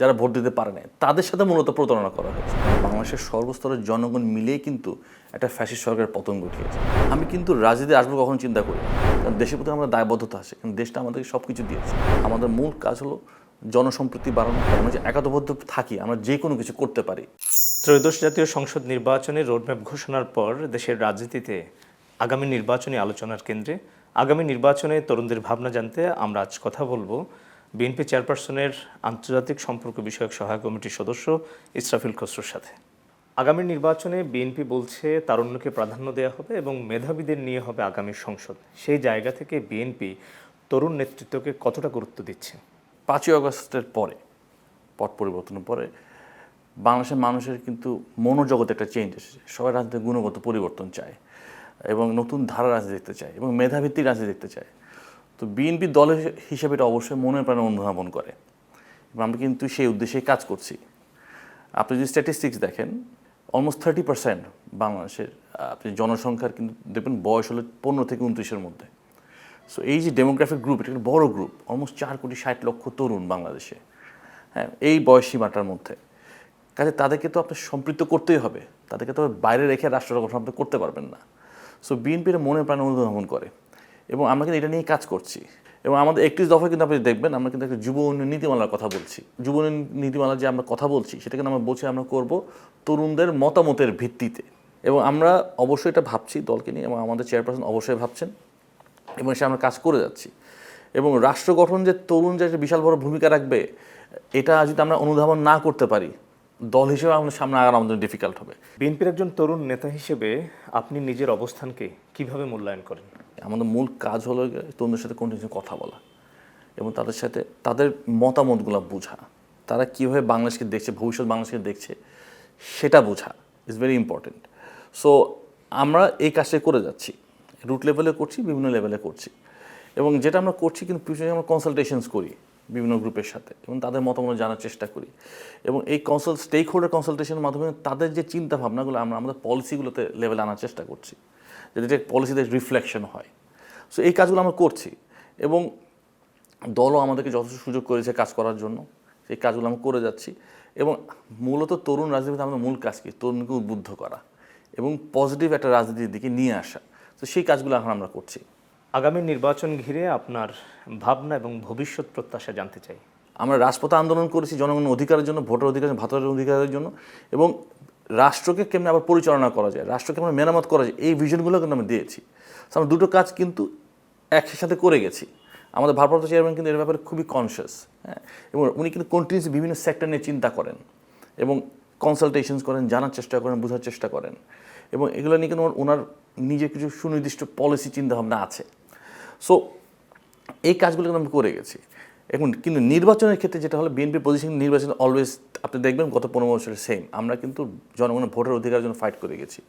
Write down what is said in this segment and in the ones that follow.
যারা ভোট দিতে পারে নাই, তাদের সাথে মূলত প্রতারণা করা হয়েছে। বাংলাদেশের সর্বস্তরের জনগণ মিলেই কিন্তু একটা ফ্যাসিস্ট সরকারের পতন ঘটিয়েছে আমি কিন্তু রাজনীতি আসব কখনো চিন্তা করি না। কারণ দেশের প্রতি আমাদের দায়বদ্ধতা আছে, কারণ দেশটা আমাদেরকে সব কিছু দিয়েছে। আমাদের মূল কাজ হলো জনসম্প্রীতি বাড়ানো আমরা যে একাতবদ্ধ থাকি, আমরা যে কোনো কিছু করতে পারি। ত্রয়োদশ জাতীয় সংসদ নির্বাচনের রোডম্যাপ ঘোষণার পর দেশের রাজনীতিতে আগামী নির্বাচনী আলোচনার কেন্দ্রে, আগামী নির্বাচনে তরুণদের ভাবনা জানতে আমরা আজ কথা বলব বিএনপি চেয়ারপারসনের আন্তর্জাতিক সম্পর্ক বিষয়ক সহায়ক কমিটির সদস্য ইসরাফিল খসরুর সাথে। আগামী নির্বাচনে বিএনপি বলছে তারুণ্যকে প্রাধান্য দেওয়া হবে এবং মেধাবীদের নিয়ে হবে আগামী সংসদ। সেই জায়গা থেকে বিএনপি তরুণ নেতৃত্বকে কতটা গুরুত্ব দিচ্ছে? পাঁচই আগস্টের পরে, পট পরিবর্তনের পরে, বাংলাদেশের মানুষের কিন্তু মনোজগতে একটা চেঞ্জ এসেছে। সবাই রাজনীতির গুণগত পরিবর্তন চায় এবং নতুন ধারা রাজনীতি দেখতে চায় এবং মেধাভিত্তিক রাজনীতি দেখতে চায়। তো বিএনপি দল হিসেবে এটা অবশ্যই মনের প্রাণে অনুধাবন করে। এবং আমরা কিন্তু সেই উদ্দেশ্যেই কাজ করছি। আপনি যদি স্ট্যাটিস্টিক্স দেখেন অলমোস্ট থার্টি পার্সেন্ট বাংলাদেশের আপনি জনসংখ্যার কিন্তু দেখবেন বয়স হলো পনেরো থেকে উনত্রিশের মধ্যে। সো এই যে ডেমোগ্রাফিক গ্রুপ এটা একটা বড় গ্রুপ অলমোস্ট চার কোটি ষাট লক্ষ তরুণ বাংলাদেশে। হ্যাঁ এই বয়স সীমাটার মধ্যে। কাজে তাদেরকে তো আপনার সম্পৃক্ত করতেই হবে। তাদেরকে তো বাইরে রেখে রাষ্ট্র গঠন আপনি করতে পারবেন না। সো বিএনপির মনে প্রাণে অনুধাবন করে। এবং আমরা কিন্তু এটা নিয়ে কাজ করছি। এবং আমাদের একত্রিশ দফায় কিন্তু আপনি দেখবেন, আমরা কিন্তু একটা যুব উন্নয়ন নীতিমালার কথা বলছি। যুব উন্নয়ন নীতিমালা যে আমরা কথা বলছি, সেটা কিন্তু আমরা বলছি আমরা করব তরুণদের মতামতের ভিত্তিতে। এবং আমরা অবশ্যই এটা ভাবছি দলকে নিয়ে এবং আমাদের চেয়ারপারসন অবশ্যই ভাবছেন এবং সে আমরা কাজ করে যাচ্ছি। এবং রাষ্ট্র গঠন যে তরুণ যে একটা বিশাল বড় ভূমিকা রাখবে, এটা যদি আমরা অনুধাবন না করতে পারি, দল হিসেবে আমাদের সামনে আগানো আমাদের ডিফিকাল্ট হবে। বিএনপির একজন তরুণ নেতা হিসেবে আপনি নিজের অবস্থানকে কীভাবে মূল্যায়ন করেন? আমাদের মূল কাজ হলো তরুণদের সাথে কন্টিনিউ কথা বলা এবং তাদের সাথে তাদের মতামতগুলো বোঝা। তারা কীভাবে বাংলাদেশকে দেখছে, ভবিষ্যৎ বাংলাদেশকে দেখছে, সেটা বোঝা ইজ ভেরি ইম্পর্টেন্ট সো আমরা এই কাজটা করে যাচ্ছি। রুট লেভেলে করছি, বিভিন্ন লেভেলে করছি। এবং যেটা আমরা করছি কিন্তু পিছনে আমরা কনসালটেশনস করি বিভিন্ন গ্রুপের সাথে এবং তাদের মতামত জানার চেষ্টা করি। এবং এই কনসাল স্টেক হোল্ডার কনসালটেশনের মাধ্যমে তাদের যে চিন্তা ভাবনাগুলো আমরা, আমাদের পলিসিগুলোতে লেভেলে আনার চেষ্টা করছি। যাতে এটা পলিসিতে রিফ্লেকশন হয়। সো এই কাজগুলো আমরা করছি এবং দলও আমাদেরকে যথেষ্ট সুযোগ করেছে কাজ করার জন্য। সেই কাজগুলো আমরা করে যাচ্ছি এবং মূলত তরুণ রাজনীতিতে আমাদের মূল কাজ কি? তরুণকে উদ্বুদ্ধ করা এবং পজিটিভ একটা রাজনীতির দিকে নিয়ে আসা। তো সেই কাজগুলো এখন আমরা করছি। আগামী নির্বাচন ঘিরে আপনার ভাবনা এবং ভবিষ্যৎ প্রত্যাশা জানতে চাই। আমরা রাজপথে আন্দোলন করেছি জনগণের অধিকারের জন্য ভোটার অধিকার ভাতার অধিকারের জন্য এবং রাষ্ট্রকে কেমনে আবার পরিচালনা করা যায়, রাষ্ট্রকে আমরা মেরামত করা যায়, এই ভিশনগুলো কিন্তু আমরা দিয়েছি। আমরা দুটো কাজ কিন্তু একসাথে করে গেছি। আমাদের ভারপ্রাপ্ত চেয়ারম্যান কিন্তু এর ব্যাপারে খুবই কনসিয়াস হ্যাঁ? এবং উনি কিন্তু কন্টিনিউসলি বিভিন্ন সেক্টর নিয়ে চিন্তা করেন এবং কনসালটেশনস করেন, জানার চেষ্টা করেন, বোঝার চেষ্টা করেন। এবং এগুলো নিয়ে কিন্তু ওনার নিজের কিছু সুনির্দিষ্ট পলিসি চিন্তাভাবনা আছে। সো এই কাজগুলো কিন্তু আমি করে গেছি। এখন কিন্তু নির্বাচনের ক্ষেত্রে যেটা হলো বিএনপি পজিশন নির্বাচন অলওয়েজ আপনি দেখবেন গত পনেরো বছরের সেম আমরা কিন্তু জনগণের ভোটের অধিকারের জন্য ফাইট করে গেছি।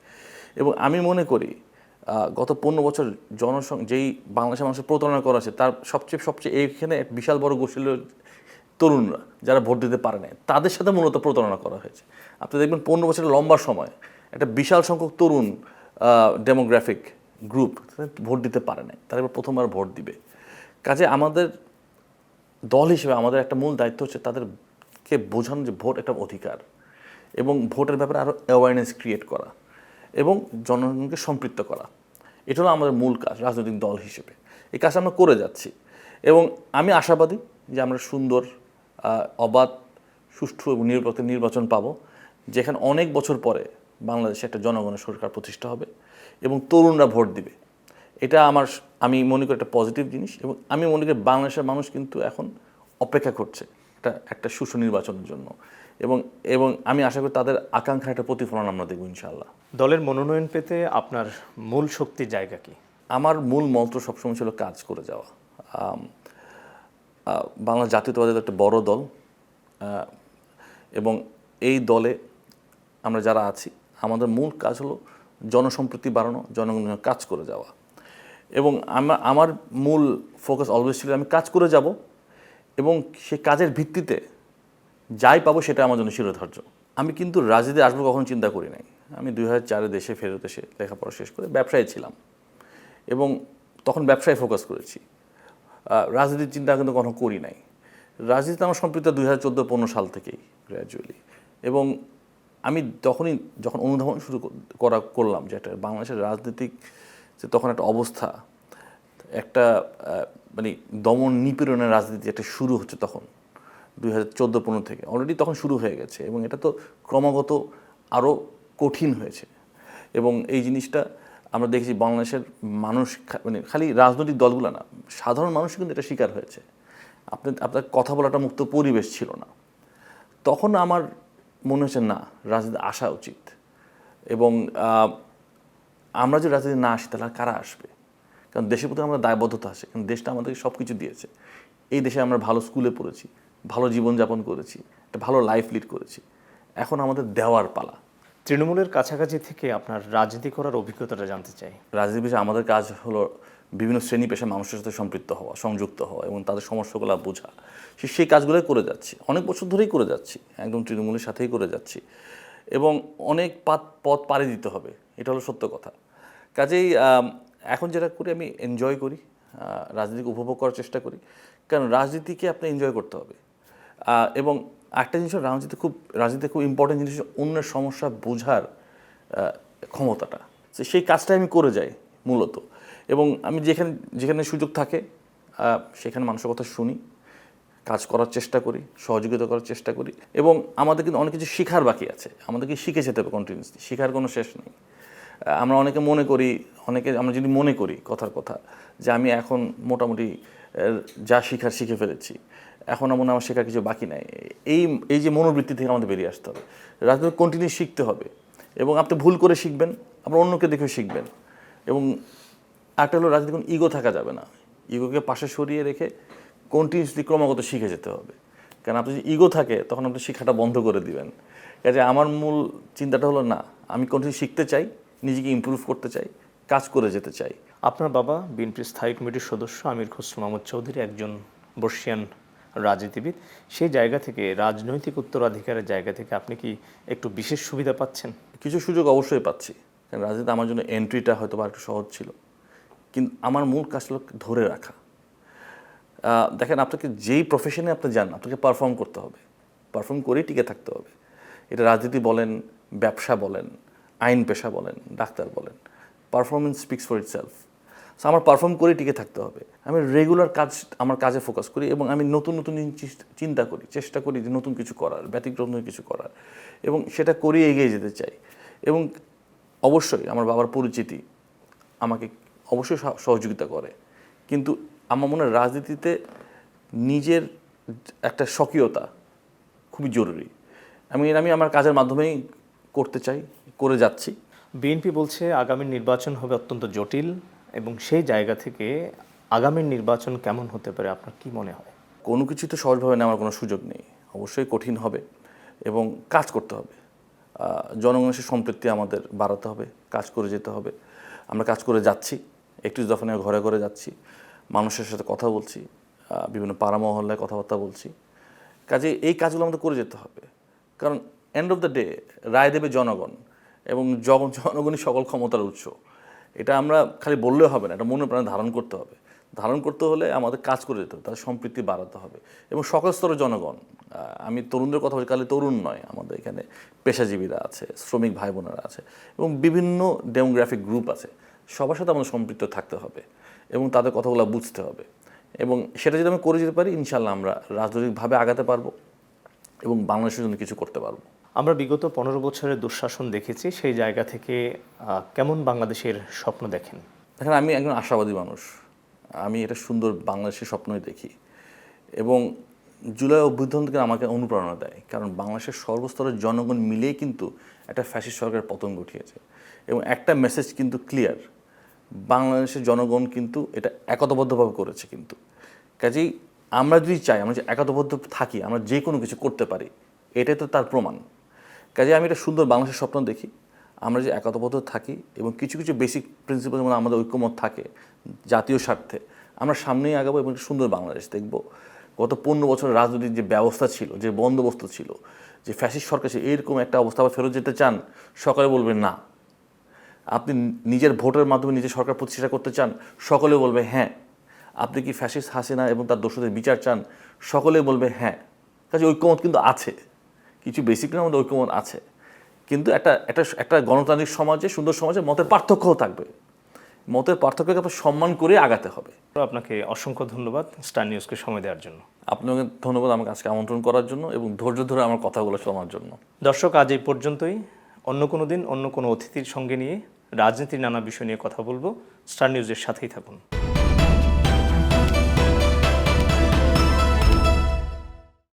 এবং আমি মনে করি গত পনেরো বছর জনসং, যেই বাংলাদেশের মানুষের প্রতারণা করা আছে তার সবচেয়ে সবচেয়ে এইখানে এক বিশাল বড় গোষ্ঠী হলো তরুণরা, যারা ভোট দিতে পারে নাই। তাদের সাথে মূলত প্রতারণা করা হয়েছে। আপনি দেখবেন পনেরো বছরের লম্বা সময় একটা বিশাল সংখ্যক তরুণ ডেমোগ্রাফিক গ্রুপ ভোট দিতে পারে নাই। তারা প্রথমবার ভোট দিবে। কাজে আমাদের দল হিসেবে আমাদের একটা মূল দায়িত্ব হচ্ছে তাদেরকে বোঝানো যে ভোট একটা অধিকার এবং ভোটের ব্যাপারে আরও অ্যাওয়ারনেস ক্রিয়েট করা এবং জনগণকে সম্পৃক্ত করা। এটা হলো আমাদের মূল কাজ, রাজনৈতিক দল হিসেবে। এই কাজ আমরা করে যাচ্ছি এবং আমি আশাবাদী যে আমরা সুন্দর অবাধ, সুষ্ঠু এবং নিরপেক্ষ নির্বাচন পাবো, যেখানে অনেক বছর পরে বাংলাদেশে একটা জনগণের সরকার প্রতিষ্ঠা হবে এবং তরুণরা ভোট দিবে। এটা আমার আমি মনে করি একটা পজিটিভ জিনিস এবং আমি মনে করি বাংলাদেশের মানুষ কিন্তু এখন অপেক্ষা করছে একটা একটা সুষ্ঠু নির্বাচনের জন্য। এবং এবং আমি আশা করি তাদের আকাঙ্ক্ষার একটা প্রতিফলন আমরা দেখব ইনশাআল্লাহ। দলের মনোনয়ন পেতে আপনার মূল শক্তির জায়গা কি? আমার মূল মন্ত্র সবসময় ছিল কাজ করে যাওয়া। বাংলা জাতীয়তাবাদের একটা বড় দল এবং এই দলে আমরা যারা আছি আমাদের মূল কাজ হলো জনসম্প্রীতি বাড়ানো জনগণের কাজ করে যাওয়া। এবং আমার মূল ফোকাস অলওয়েজ ছিল আমি কাজ করে যাব এবং সেই কাজের ভিত্তিতে যাই পাবো সেটা আমার জন্য শিরোধার্য। আমি কিন্তু রাজনীতি আসব কখনো চিন্তা করি নাই। আমি দুই হাজার চারে দেশে ফেরত এসে লেখাপড়া শেষ করে ব্যবসায় ছিলাম এবং তখন ব্যবসায় ফোকাস করেছি। রাজনীতির চিন্তা কিন্তু কখনো করি নাই। রাজনীতিতে আমার সম্পৃক্ত দুই হাজার চোদ্দ পনেরো সাল থেকেই গ্র্যাজুয়ালি এবং আমি তখনই যখন অনুধাবন শুরু করা, করলাম যে একটা বাংলাদেশের রাজনৈতিক যে তখন একটা অবস্থা, একটা মানে দমন নিপীড়নের রাজনীতি একটা শুরু হচ্ছে তখন, দুই হাজার চোদ্দ পনেরো থেকে। অলরেডি তখন শুরু হয়ে গেছে এবং এটা তো ক্রমাগত আরও কঠিন হয়েছে। এবং এই জিনিসটা আমরা দেখেছি বাংলাদেশের মানুষ মানে খালি রাজনৈতিক দলগুলো না, সাধারণ মানুষ কিন্তু এটা শিকার হয়েছে। আপনি, আপনার কথা বলাটা মুক্ত পরিবেশ ছিল না। তখন আমার মনে হচ্ছে না, রাজনীতি আসা উচিত। এবং আমরা যে রাজনীতি না আসি তাহলে কারা আসবে? কারণ দেশের প্রতি আমাদের দায়বদ্ধতা আছে কারণ দেশটা আমাদেরকে সব কিছু দিয়েছে। এই দেশে আমরা ভালো স্কুলে পড়েছি ভালো জীবনযাপন করেছি একটা ভালো লাইফ লিড করেছি। এখন আমাদের দেওয়ার পালা। তৃণমূলের কাছাকাছি থেকে আপনার রাজনীতি করার অভিজ্ঞতাটা জানতে চাই। রাজনীতি বিষয়ে আমাদের কাজ হলো বিভিন্ন শ্রেণি পেশার মানুষের সাথে সম্পৃক্ত হওয়া সংযুক্ত হওয়া এবং তাদের সমস্যাগুলো বোঝা। সে- সেই কাজগুলোই করে যাচ্ছি। অনেক বছর ধরেই করে যাচ্ছি। একদম তৃণমূলের সাথেই করে যাচ্ছি। এবং অনেক পাত, পথ পাড়ি দিতে হবে। এটা হলো সত্য কথা। কাজেই এখন যেটা করি, আমি এনজয় করি রাজনীতিকে উপভোগ করার চেষ্টা করি। কারণ রাজনীতিকে আপনি এনজয় করতে হবে। এবং একটা জিনিস রাজনীতি খুব রাজনীতি খুব ইম্পর্টেন্ট জিনিস অন্যের সমস্যা বোঝার ক্ষমতাটা। সেই কাজটাই আমি করে যাই, মূলত। এবং আমি যেখানে যেখানে সুযোগ থাকে সেখানে মানুষের কথা শুনি। কাজ করার চেষ্টা করি, সহযোগিতা করার চেষ্টা করি এবং আমাদের কিন্তু অনেক কিছু শেখার বাকি আছে। আমাদেরকে শিখে যেতে হবে কন্টিনিউসলি শেখার কোনো শেষ নেই। আমরা অনেকে মনে করি, অনেকে আমরা যদি মনে করি কথার কথা, যে আমি এখন মোটামুটি যা শিখার শিখে ফেলেছি, এখন আমার আমার শেখার কিছু বাকি নাই। এই এই যে মনোবৃত্তি থেকে আমাদের বেরিয়ে আসতে হবে। রাজনীতি কন্টিনিউ শিখতে হবে এবং আপনি ভুল করে শিখবেন আপনার অন্যকে দেখে শিখবেন এবং একটা হলো রাজনীতি কোনো ইগো থাকা যাবে না। ইগোকে পাশে সরিয়ে রেখে কন্টিনিউসলি ক্রমাগত শিখে যেতে হবে। কারণ আপনি যদি ইগো থাকে তখন আপনি শিক্ষাটা বন্ধ করে দিবেন। কাজে আমার মূল চিন্তাটা হলো না আমি কন্টিনিউ শিখতে চাই নিজেকে ইমপ্রুভ করতে চাই কাজ করে যেতে চাই। আপনার বাবা বিএনপির স্থায়ী কমিটির সদস্য আমির খসরু মাহমুদ চৌধুরী একজন বর্ষিয়ান রাজনীতিবিদ। সেই জায়গা থেকে রাজনৈতিক উত্তরাধিকারের জায়গা থেকে আপনি কি একটু বিশেষ সুবিধা পাচ্ছেন? কিছু সুযোগ অবশ্যই পাচ্ছি। কারণ রাজনীতি আমার জন্য এন্ট্রিটা হয়তো বা একটু সহজ ছিল। কিন্তু আমার মূল কাজ ধরে রাখা। দেখেন, আপনাকে যেই প্রফেশনে আপনি যান, আপনাকে পারফর্ম করতে হবে। পারফর্ম করেই টিকে থাকতে হবে। এটা রাজনীতি বলেন, ব্যবসা বলেন, আইন পেশা বলেন, ডাক্তার বলেন performance speaks for itself so আমার পারফর্ম করেই টিকে থাকতে হবে। আমি রেগুলার কাজ, আমার কাজে ফোকাস করি এবং আমি নতুন নতুন চিন্তা করি, চেষ্টা করি যে নতুন কিছু করার, ব্যতিক্রম কিছু করার এবং সেটা করেই এগিয়ে যেতে চাই। এবং অবশ্যই আমার বাবার পরিচিতি আমাকে অবশ্যই সহ- সহযোগিতা করে। কিন্তু আমার মনে হয় রাজনীতিতে নিজের একটা স্বকীয়তা খুবই জরুরি। আমি আমি আমার কাজের মাধ্যমেই করতে চাই করে যাচ্ছি। বিএনপি বলছে আগামী নির্বাচন হবে অত্যন্ত জটিল এবং সেই জায়গা থেকে আগামী নির্বাচন কেমন হতে পারে আপনার কি মনে হয়? কোনো কিছুতে সহজভাবে নেওয়ার কোনো সুযোগ নেই। অবশ্যই কঠিন হবে এবং কাজ করতে হবে। জনগণের সম্পৃক্তি আমাদের বাড়াতে হবে কাজ করে যেতে হবে। আমরা কাজ করে যাচ্ছি একটু দফানে ঘরে ঘরে যাচ্ছি। মানুষের সাথে কথা বলছি বিভিন্ন পাড়া মহল্লায় কথাবার্তা বলছি। কাজে এই কাজগুলো আমাদের করে যেতে হবে। কারণ এন্ড অফ দ্য ডে রায় দেবে জনগণ এবং জন- জনগণই সকল ক্ষমতার উৎস। এটা আমরা খালি বললেও হবে না, এটা মনে প্রাণে ধারণ করতে হবে। ধারণ করতে হলে আমাদের কাজ করে যেতে হবে, তাদের সম্পৃক্তি বাড়াতে হবে এবং সকল স্তরের জনগণ আমি তরুণদের কথা বলছি, খালি তরুণ নয়, আমাদের এখানে পেশাজীবীরা আছে, শ্রমিক ভাই বোনেরা আছে এবং বিভিন্ন ডেমোগ্রাফিক গ্রুপ আছে। সবার সাথে আমাদের সম্পৃক্ত থাকতে হবে। এবং তাদের কথাগুলো বুঝতে হবে। এবং সেটা যদি আমি করে যেতে পারি ইনশাল্লাহ আমরা রাজনৈতিকভাবে আগাতে পারব এবং বাংলাদেশের জন্য কিছু করতে পারব। আমরা বিগত পনেরো বছরের দুঃশাসন দেখেছি সেই জায়গা থেকে কেমন বাংলাদেশের স্বপ্ন দেখেন? দেখেন আমি একজন আশাবাদী মানুষ। আমি এটা সুন্দর বাংলাদেশের স্বপ্নই দেখি এবং জুলাই অভ্যুত্থান থেকে আমাকে অনুপ্রেরণা দেয়। কারণ বাংলাদেশের সর্বস্তরের জনগণ মিলেই কিন্তু একটা ফ্যাসিস্ট সরকারের পতন ঘটিয়েছে এবং একটা মেসেজ কিন্তু ক্লিয়ার বাংলাদেশের জনগণ কিন্তু এটা একতাবদ্ধভাবে করেছে কিন্তু। কাজেই আমরা যদি চাই, আমরা যে একতাবদ্ধ থাকি, আমরা যে কোনো কিছু করতে পারি, এটাই তো তার প্রমাণ। কাজে আমি এটা সুন্দর বাংলাদেশের স্বপ্ন দেখি, আমরা যে একতাবদ্ধ থাকি এবং কিছু কিছু বেসিক প্রিন্সিপাল যেমন আমাদের ঐক্যমত থাকে, জাতীয় স্বার্থে, আমরা সামনেই আগাবো এবং একটা সুন্দর বাংলাদেশ দেখব। গত পনেরো বছরের রাজনৈতিক যে ব্যবস্থা ছিল, যে বন্দোবস্ত ছিল, যে ফ্যাসিস্ট সরকার এরকম একটা অবস্থা আবার ফেরত যেতে চান, সকালে বলবেন না। আপনি নিজের ভোটের মাধ্যমে নিজের সরকার প্রতিষ্ঠা করতে চান সকলে বলবে হ্যাঁ। আপনি কি ফ্যাসিস্ট হাসিনা এবং তার দোষদের বিচার চান সকলে বলবে হ্যাঁ। কাজে ঐক্যমত কিন্তু আছে। কিছু বেসিক বেসিকের মধ্যে ঐক্যমত আছে। কিন্তু একটা একটা একটা গণতান্ত্রিক সমাজে সুন্দর সমাজে মতের পার্থক্যও থাকবে। মতের পার্থক্যকে আপনার সম্মান করে আগাতে হবে। আপনাকে অসংখ্য ধন্যবাদ স্টার নিউজকে সময় দেওয়ার জন্য। আপনাকে ধন্যবাদ আমাকে আজকে আমন্ত্রণ করার জন্য এবং ধৈর্য ধরে আমার কথাগুলো শোনার জন্য। দর্শক আজ এই পর্যন্তই। অন্য কোনো দিন অন্য কোনো অতিথির সঙ্গে নিয়ে রাজনীতির নানা বিষয় নিয়ে কথা বলব। স্টার নিউজের সাথেই থাকুন।